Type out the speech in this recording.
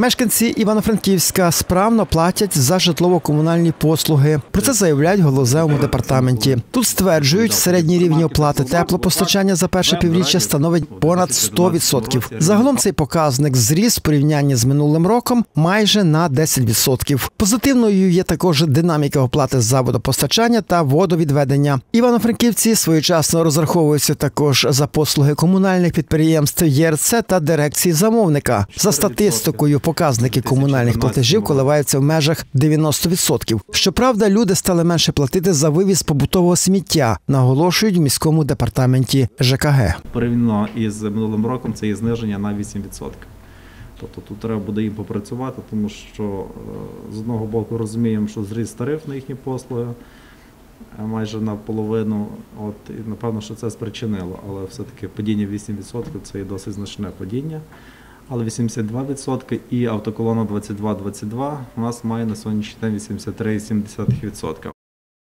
Мешканці Івано-Франківська справно платять за житлово-комунальні послуги. Про це заявляють в галузевому департаменті. Тут стверджують, середній рівень оплати теплопостачання за перше півріччя становить понад 100%. Загалом цей показник зріс в порівнянні з минулим роком майже на 10%. Позитивною є також динаміка оплати за водопостачання та водовідведення. Івано-Франківці своєчасно розраховуються також за послуги комунальних підприємств ЄРЦ та дирекції замовника. За статистикою, показники комунальних платежів коливаються в межах 90%. Щоправда, люди стали менше платити за вивіз побутового сміття, наголошують в міському департаменті ЖКГ. порівняно із минулим роком це є зниження на 8%. Тобто тут треба буде їм попрацювати, тому що е, з одного боку розуміємо, що зріс тариф на їхні послуги е, майже наполовину. От, і напевно, що це спричинило, але все-таки падіння 8% це є досить значне падіння. Але 82% і автоколона 22-22 у нас має на сьогоднішній день 83,7%.